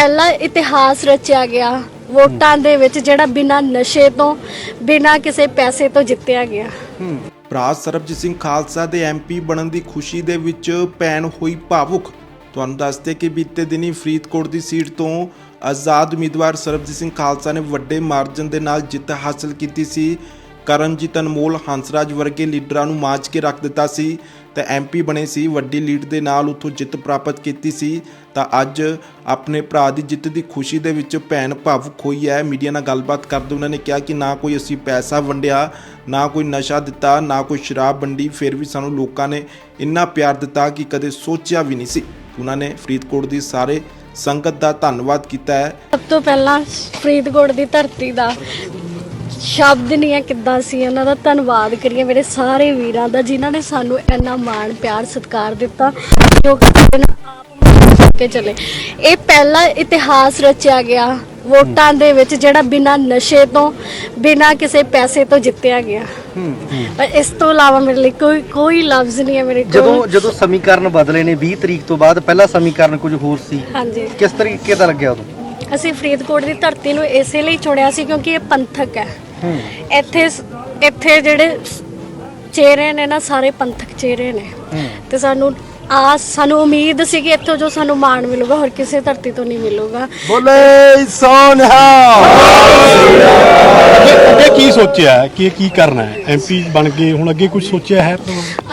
ਪਹਿਲਾ ਇਤਿਹਾਸ ਰਚਿਆ ਗਿਆ, ਵੋਟਾਂ ਦੇ ਵਿੱਚ ਜਿਹੜਾ ਬਿਨਾਂ ਨਸ਼ੇ ਤੋਂ, ਬਿਨਾਂ ਕਿਸੇ ਪੈਸੇ ਤੋਂ ਜਿੱਤਿਆ ਗਿਆ। ਭਰਾ ਸਰਬਜੀਤ ਸਿੰਘ ਖਾਲਸਾ ਦੇ ਐਮਪੀ ਬਣਨ ਦੀ ਖੁਸ਼ੀ ਦੇ ਵਿੱਚ ਭੈਣ ਹੋਈ ਭਾਵੁਕ। ਤੁਹਾਨੂੰ ਦੱਸਦੇ ਕਿ ਬੀਤੇ ਦਿਨੀ ਫਰੀਦਕੋਟ ਦੀ ਸੀਟ ਤੋਂ ਆਜ਼ਾਦ ਉਮੀਦਵਾਰ ਸਰਬਜੀਤ ਸਿੰਘ ਖਾਲਸਾ ਨੇ ਵੱਡੇ ਮਾਰਜਨ ਦੇ ਨਾਲ ਜਿੱਤ ਹਾਸਲ ਕੀਤੀ ਸੀ। ਕਰਨਜੀਤ ਅਨਮੋਲ, ਹੰਸਰਾਜ ਵਰਗੇ ਲੀਡਰਾਂ ਨੂੰ ਮਾਚ ਕੇ ਰੱਖ ਦਿੱਤਾ ਸੀ। ਤੇ ਐਮਪੀ ਬਣੇ ਸੀ, ਵੱਡੀ ਲੀਡ ਦੇ ਨਾਲ ਉੱਥੋਂ ਜਿੱਤ ਪ੍ਰਾਪਤ ਕੀਤੀ ਸੀ। ਤਾਂ ਅੱਜ ਆਪਣੇ ਭਰਾ ਦੀ ਜਿੱਤ ਦੀ ਖੁਸ਼ੀ ਦੇ ਵਿੱਚ ਭੈਣ ਭਾਵੁਕ ਹੋਈ ਹੈ। ਮੀਡੀਆ ਨਾਲ ਗੱਲਬਾਤ ਕਰਦੇ ਉਹਨਾਂ ਨੇ ਕਿਹਾ ਕਿ ਨਾ ਕੋਈ ਅਸੀਂ ਪੈਸਾ ਵੰਡਿਆ, ਨਾ ਕੋਈ ਨਸ਼ਾ ਦਿੱਤਾ, ਨਾ ਕੋਈ ਸ਼ਰਾਬ ਵੰਡੀ, ਫਿਰ ਵੀ ਸਾਨੂੰ ਲੋਕਾਂ ਨੇ ਇੰਨਾ ਪਿਆਰ ਦਿੱਤਾ ਕਿ ਕਦੇ ਸੋਚਿਆ ਵੀ ਨਹੀਂ ਸੀ। ਉਹਨਾਂ ਨੇ ਫਰੀਦਕੋਟ ਦੀ ਸਾਰੇ ਸੰਗਤ ਦਾ ਧੰਨਵਾਦ ਕੀਤਾ ਹੈ। ਸਭ ਤੋਂ ਪਹਿਲਾਂ ਫਰੀਦਕੋਟ ਦੀ ਧਰਤੀ ਦਾ ਸ਼ਬਦ ਨਹੀਂ ਹੈ ਕਿੱਦਾਂ ਸੀ ਉਹਨਾਂ ਦਾ ਧੰਨਵਾਦ ਕਰੀਏ ਮੇਰੇ ਸਾਰੇ ਵੀਰਾਂ ਦਾ ਜਿਨ੍ਹਾਂ ਨੇ ਸਾਨੂੰ ਇੰਨਾ ਮਾਣ ਪਿਆਰ ਸਤਿਕਾਰ ਦਿੱਤਾ ਜੋ ਕਿ ਆਪ ਕੇ ਚਲੇ। ਇਹ ਪਹਿਲਾ ਇਤਿਹਾਸ ਰਚਿਆ ਗਿਆ ਵੋਟਾਂ ਦੇ ਵਿੱਚ ਜਿਹੜਾ ਬਿਨਾਂ ਨਸ਼ੇ ਤੋਂ ਬਿਨਾਂ ਕਿਸੇ ਪੈਸੇ ਤੋਂ ਜਿੱਤਿਆ ਗਿਆ। ਪਰ ਇਸ ਤੋਂ ਇਲਾਵਾ ਮੇਰੇ ਲਈ ਕੋਈ ਕੋਈ ਲਫ਼ਜ਼ ਨਹੀਂ ਹੈ ਮੇਰੇ ਜਦੋਂ ਕੋਲ। ਜਦੋਂ ਸਮੀਕਰਨ ਬਦਲੇ ਨੇ 20 ਤਰੀਕ ਤੋਂ ਬਾਅਦ ਪਹਿਲਾ ਸਮੀਕਰਨ ਕੁਝ ਹੋਰ ਸੀ ਹਾਂਜੀ। ਕਿਸ ਤਰੀਕੇ ਦਾ ਲੱਗਿਆ ਉਦੋਂ? ਅਸੀਂ ਫਰੀਦਕੋਟ ਦੀ ਧਰਤੀ ਨੂੰ ਇਸੇ ਲਈ ਚੁਣਿਆ ਸੀ ਕਿਉਂਕਿ ਇਹ ਪੰਥਕ ਹੈ। ਇੱਥੇ ਇੱਥੇ ਜਿਹੜੇ ਚਿਹਰੇ ਨੇ ਨਾ ਸਾਰੇ ਪੰਥਕ ਚਿਹਰੇ ਨੇ। ਤੇ ਸਾਨੂੰ ਆਸ ਸਾਨੂੰ ਉਮੀਦ ਸੀ ਕਿ ਇੱਥੋਂ ਜੋ ਸਾਨੂੰ ਮਾਣ ਮਿਲੂਗਾ ਹੋਰ ਕਿਸੇ ਧਰਤੀ ਤੋਂ ਨਹੀਂ ਮਿਲੂਗਾ। ਬੋਲੇ ਸੋਨਹਾ ਅੱਗੇ ਕੀ ਸੋਚਿਆ? ਹੈ ਕਿ ਕੀ ਕਰਨਾ ਹੈ? ਐਮਪੀ ਬਣ ਕੇ ਹੁਣ ਅੱਗੇ ਕੁਝ ਸੋਚਿਆ ਹੈ?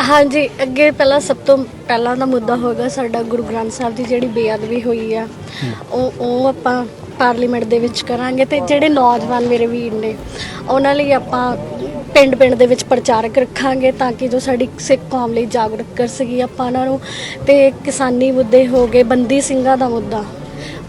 ਹਾਂਜੀ ਅੱਗੇ ਪਹਿਲਾਂ ਸਭ ਤੋਂ ਪਹਿਲਾਂ ਦਾ ਮੁੱਦਾ ਹੋਗਾ ਸਾਡਾ ਗੁਰੂ ਗ੍ਰੰਥ ਸਾਹਿਬ ਦੀ ਜਿਹੜੀ ਬੇਅਦਬੀ ਹੋਈ ਆ ਉਹ ਉਹ ਆਪਾਂ ਪਾਰਲੀਮੈਂਟ ਦੇ ਵਿੱਚ ਕਰਾਂਗੇ ਤੇ ਜਿਹੜੇ ਨੌਜਵਾਨ ਮੇਰੇ ਵੀਰ ਨੇ ਉਹਨਾਂ ਲਈ ਆਪਾਂ ਪਿੰਡ ਪਿੰਡ ਦੇ ਵਿੱਚ ਪ੍ਰਚਾਰਕ ਰੱਖਾਂਗੇ ਤਾਂ ਕਿ ਜੋ ਸਾਡੀ ਸਿੱਖ ਕੌਮ ਲਈ ਜਾਗਰੂਕ ਕਰ ਸਕੀ ਆਪਾਂ ਉਹਨਾਂ ਨੂੰ। ਤੇ ਕਿਸਾਨੀ ਮੁੱਦੇ ਹੋ ਗਏ ਬੰਦੀ ਸਿੰਘਾਂ ਦਾ ਮੁੱਦਾ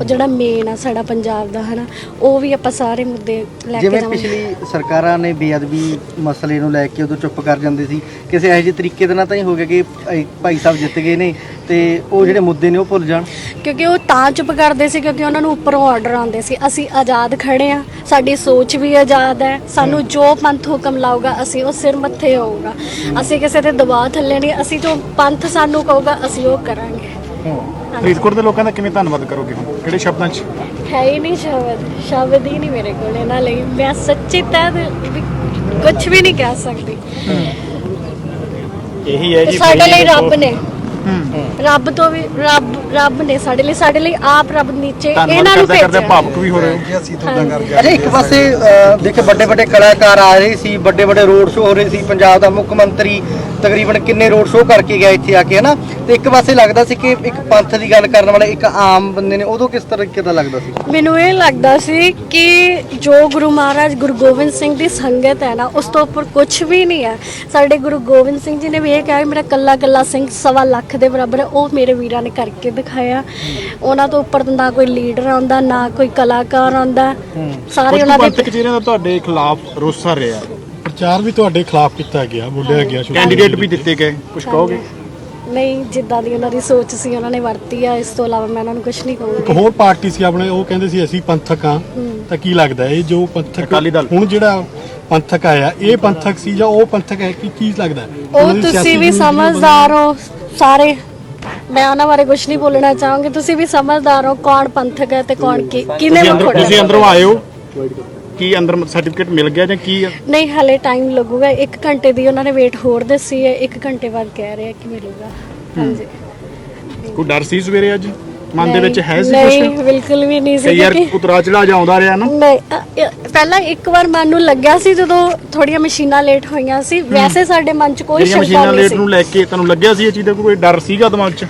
ਉਹ ਜਿਹੜਾ ਮੇਨ ਆ ਸਾਡਾ ਪੰਜਾਬ ਦਾ ਹਨਾ ਉਹ ਵੀ ਆਪਾਂ ਸਾਰੇ ਮੁੱਦੇ ਲੈ ਕੇ ਜਿਵੇਂ ਜਾਵਾਂਗੇ। ਪਿਛਲੀ ਸਰਕਾਰਾਂ ਨੇ ਬੇਅਦਬੀ ਮਸਲੇ ਨੂੰ ਲੈ ਕੇ ਉਦੋਂ ਚੁੱਪ ਕਰ ਜਾਂਦੇ ਸੀ ਕਿਸੇ ਇਹੋ ਜਿਹੇ ਤਰੀਕੇ ਦੇ ਨਾਲ ਤਾਂ ਹੀ ਹੋ ਗਿਆ ਕਿ ਭਾਈ- ਭਾਈ ਸਾਹਿਬ ਜਿੱਤ ਗਏ ਨੇ ਤੇ ਉਹ ਜਿਹੜੇ ਮੁੱਦੇ ਨੇ ਉਹ ਭੁੱਲ ਜਾਣ। ਕਿਉਂਕਿ ਉਹ ਤਾਂ ਚੁੱਪ ਕਰਦੇ ਸੀ ਕਿਉਂਕਿ ਉਹਨਾਂ ਨੂੰ ਉੱਪਰੋਂ ਆਰਡਰ ਆਉਂਦੇ ਸੀ। ਅਸੀਂ ਆਜ਼ਾਦ ਖੜੇ ਆ ਸਾਡੀ ਸੋਚ ਵੀ ਆਜ਼ਾਦ ਹੈ। ਸਾਨੂੰ ਜੋ ਪੰਥ ਹੁਕਮ ਲਾਊਗਾ ਅਸੀਂ ਉਹ ਸਿਰ ਮੱਥੇ ਹੋਊਗਾ। ਅਸੀਂ ਕਿਸੇ ਦੇ ਦਬਾਅ ਥੱਲੇ ਨਹੀਂ। ਅਸੀਂ ਜੋ ਪੰਥ ਸਾਨੂੰ ਕਹੂਗਾ ਅਸੀਂ ਉਹ ਕਰਾਂਗੇ। ਫਰੀਦਕੋਟ ਦੇ ਲੋਕਾਂ ਦਾ ਕਿਵੇਂ ਧੰਨਵਾਦ ਕਰੋਗੇ ਕਿਹੜੇ ਸ਼ਬਦਾਂ 'ਚ? ਹੈ ਹੀ ਨਹੀਂ ਸ਼ਬਦ। ਸ਼ਬਦ ਹੀ ਨਹੀਂ ਮੇਰੇ ਕੋਲ ਇਹਨਾਂ ਲਈ। ਮੈਂ ਸੱਚੀ ਤਹਿ ਕੁਝ ਵੀ ਨਹੀਂ ਕਹਿ ਸਕਦੀ। ਇਹੀ ਹੈ। ਤੇ ਸਾਡੇ ਲਈ ਰੱਬ ਨੇ। ਰੱਬ ਤੋਂ ਵੀ ਰੱਬ ਰੱਬ ਨੇ ਸਾਡੇ ਲਈ ਸਾਡੇ ਲਈ ਆਪ ਰੱਬ ਨੀਚੇ ਇਹਨਾਂ ਨੂੰ ਭੇਜਿਆ। ਭਾਵੁਕ ਵੀ ਹੋ ਰਹੇ ਹੋ। ਅੱਛਾ ਇੱਕ ਪਾਸੇ ਅਹ, ਦੇਖੇ ਵੱਡੇ ਵੱਡੇ ਕਲਾਕਾਰ ਆ ਰਹੇ ਸੀ ਵੱਡੇ ਵੱਡੇ ਰੋਡ ਸ਼ੋਅ ਹੋ ਰਹੇ ਸੀ ਪੰਜਾਬ ਦਾ ਮੁੱਖ ਮੰਤਰੀ ਤਕਰੀਬਨ ਕਿੰਨੇ ਰੋਡ ਸ਼ੋਅ ਕਰਕੇ ਗਿਆ ਇੱਥੇ ਆ ਕੇ ਹਨਾ? ਤੇ ਇੱਕ ਪਾਸੇ ਲੱਗਦਾ ਸੀ ਕਿ ਇੱਕ ਪੰਥ ਦੀ ਗੱਲ ਕਰਨ ਵਾਲੇ ਇੱਕ ਆਮ ਬੰਦੇ ਨੇ ਉਦੋਂ ਕਿਸ ਤਰੀਕੇ ਦਾ ਲੱਗਦਾ ਸੀ? ਮੈਨੂੰ ਇਹ ਲੱਗਦਾ ਸੀ ਕਿ ਜੋ ਗੁਰੂ ਮਹਾਰਾਜ ਗੁਰੂ ਗੋਬਿੰਦ ਸਿੰਘ ਦੀ ਸੰਗਤ ਹੈ ਨਾ ਉਸ ਤੋਂ ਉੱਪਰ ਕੁਝ ਵੀ ਨਹੀਂ ਹੈ। ਸਾਡੇ ਗੁਰੂ ਗੋਬਿੰਦ ਸਿੰਘ ਜੀ ਨੇ ਵੀ ਇਹ ਕਿਹਾ ਵੀ ਮੇਰਾ ਕੱਲਾ ਕੱਲਾ ਸਿੰਘ ਸਵਾ ਲੱਖ ਦੇ ਬਰਾਬਰ ਹੈ ਉਹ ਮੇਰੇ ਵੀਰਾਂ ਨੇ ਕਰਕੇ ਦਿਖਾਇਆ। ਉਹਨਾਂ ਤੋਂ ਉੱਪਰ ਨਾ ਕੋਈ ਲੀਡਰ ਆਉਂਦਾ ਨਾ ਕੋਈ ਕਲਾਕਾਰ ਆਉਂਦਾ। ਸਾਰੇ ਉਹਨਾਂ ਦੇ ਕਚੇਰੀਆਂ ਦਾ ਤੁਹਾਡੇ ਖਿਲਾਫ ਰੋਸਾ ਰਿਹਾ ਪ੍ਰਚਾਰ ਵੀ ਤੁਹਾਡੇ ਖਿਲਾਫ ਕੀਤਾ ਗਿਆ ਬੋਲਿਆ ਗਿਆ ਕੈਂਡੀਡੇਟ ਵੀ ਦਿੱਤੇ ਗਏ ਕੁਝ ਕਹੋਗੇ? ਨਹੀਂ ਜਿੱਦਾਂ ਦੀ ਉਹਨਾਂ ਦੀ ਸੋਚ ਸੀ ਉਹਨਾਂ ਨੇ ਵਰਤੀ ਆ ਇਸ ਤੋਂ ਇਲਾਵਾ ਮੈਂ ਉਹਨਾਂ ਨੂੰ ਕੁਝ ਨਹੀਂ ਇੱਕ ਕਹੂੰਗੀ ਹੋਰ ਪਾਰਟੀ ਸੀ ਆਪਣੇ ਉਹ ਕਹਿੰਦੇ ਸੀ ਅਸੀਂ ਪੰਥਕ ਆ ਤਾਂ ਕੀ ਲੱਗਦਾ ਇਹ ਜੋ ਪੰਥਕ ਅਕਾਲੀ ਦਲ। ਹੁਣ ਜਿਹੜਾ ਪੰਥਕ ਆਇਆ ਇਹ ਪੰਥਕ ਸੀ ਜਾਂ ਉਹ ਪੰਥਕ ਹੈ ਕੀ ਕੀ ਲੱਗਦਾ? ਉਹ ਤੁਸੀਂ ਵੀ ਸਮਝਦਾਰ ਹੋ। ਸਾਰੇ ਮੈਂ ਉਹਨਾਂ ਬਾਰੇ ਕੁਝ ਨਹੀਂ ਬੋਲਣਾ ਚਾਹਾਂਗੀ। ਤੁਸੀਂ ਵੀ ਸਮਝਦਾਰ ਹੋ ਕੌਣ ਪੰਥਕ ਹੈ ਤੇ ਕੌਣ ਕੀ ਕਿਨੇ ਤੁਸੀਂ ਅੰਦਰ ਮੁਖੜਾ ਤੁਸੀਂ ਅੰਦਰੋਂ ਆਏ ਹੋ? ਕੀ ਅੰਦਰ ਸਰਟੀਫਿਕੇਟ ਮਿਲ ਗਿਆ ਜਾਂ ਕੀ ਆ? ਨਹੀਂ ਹਲੇ ਟਾਈਮ ਲੱਗੂਗਾ। 1 ਘੰਟੇ ਦੀ ਉਹਨਾਂ ਨੇ ਵੇਟ ਹੋਰ ਦੱਸੀ ਹੈ। 1 ਘੰਟੇ ਬਾਅਦ ਕਹਿ ਰਹੇ ਆ ਕਿ ਮਿਲੂਗਾ। ਹਾਂਜੀ। ਕੋਈ ਡਰ ਸੀ ਸਵੇਰੇ ਅੱਜ? ਮਨ ਦੇ ਵਿੱਚ ਹੈ ਸੀ ਨਹੀਂ ਕੁਝ ਬਿਲਕੁਲ ਵੀ ਨਹੀਂ ਸੀ ਯਾਰ ਕਿਉਂਕਿ ਉਤਰਾ ਚੜਾ ਜਾਉਂਦਾ ਰਿਹਾ ਨਾ। ਨਹੀਂ ਅ, ਅ, ਪਹਿਲਾਂ ਇੱਕ ਵਾਰ ਮਨ ਨੂੰ ਲੱਗਿਆ ਸੀ ਜਦੋਂ ਥੋੜੀਆਂ ਮਸ਼ੀਨਾਂ ਲੇਟ ਹੋਈਆਂ ਸੀ। ਵੈਸੇ ਸਾਡੇ ਮਨ 'ਚ ਕੋਈ ਜਿਹੜੀਆਂ ਸ਼ੰਕਾ ਮਸ਼ੀਨਾਂ ਨਹੀਂ ਲੇਟ ਸੀ। ਨੂੰ ਲੈ ਕੇ ਤੁਹਾਨੂੰ ਲੱਗਿਆ ਸੀ ਇਹ ਚੀਜ਼ ਦਾ ਕੋਈ ਡਰ ਸੀਗਾ ਦਿਮਾਗ 'ਚ?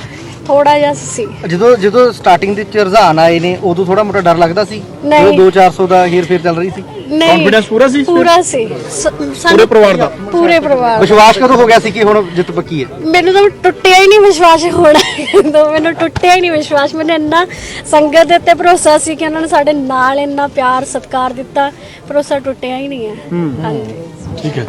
ਥੋੜਾ ਜਿਹਾ ਸੀ। ਜਦੋਂ ਜਦੋਂ ਸਟਾਰਟਿੰਗ ਦੇ ਚ ਰੁਝਾਨ ਆਏ ਨੇ ਉਦੋਂ ਥੋੜਾ ਮੋਟਾ ਡਰ ਲੱਗਦਾ ਸੀ? ਨਹੀਂ। ਜਦੋਂ 2-400 ਦਾ ਹੇਰ ਫੇਰ ਚੱਲ ਰਹੀ ਸੀ? ਨਹੀਂ। Confidence ਪੂਰਾ ਸੀ ਇਸ ਪੂਰਾ ਸੀ। ਸ- ਸਾਨੂੰ- ਪਰਿਵਾਰ ਦਾ? ਪੂਰੇ ਪਰਿਵਾਰ ਦਾ। ਵਿਸ਼ਵਾਸ ਕਦੋਂ ਹੋ ਗਿਆ ਸੀ ਕਿ ਹੁਣ ਜਿੱਤ ਪੱਕੀ ਹੈ? ਮੈਨੂੰ ਤਾਂ ਟੁੱਟਿਆ ਹੀ ਨਹੀਂ ਵਿਸ਼ਵਾਸ ਹੋਣਾ। ਤਾਂ ਮੈਨੂੰ ਟੁੱਟਿਆ ਹੀ ਨਹੀਂ ਵਿਸ਼ਵਾਸ ਮੈਨੂੰ ਇੰਨਾ ਸੰਗਤ ਦੇ ਉੱਤੇ ਭਰੋਸਾ ਸੀ ਕਿ ਉਹਨਾਂ ਨੇ ਸਾਡੇ ਨਾਲ ਇੰਨਾ ਪਿਆਰ ਸਤਿਕਾਰ ਦਿੱਤਾ। ਭਰੋਸਾ ਟੁੱਟਿਆ ਹੀ ਨਹੀਂ ਹੈ। ਹਾਂਜੀ। ਠੀਕ ਹੈ।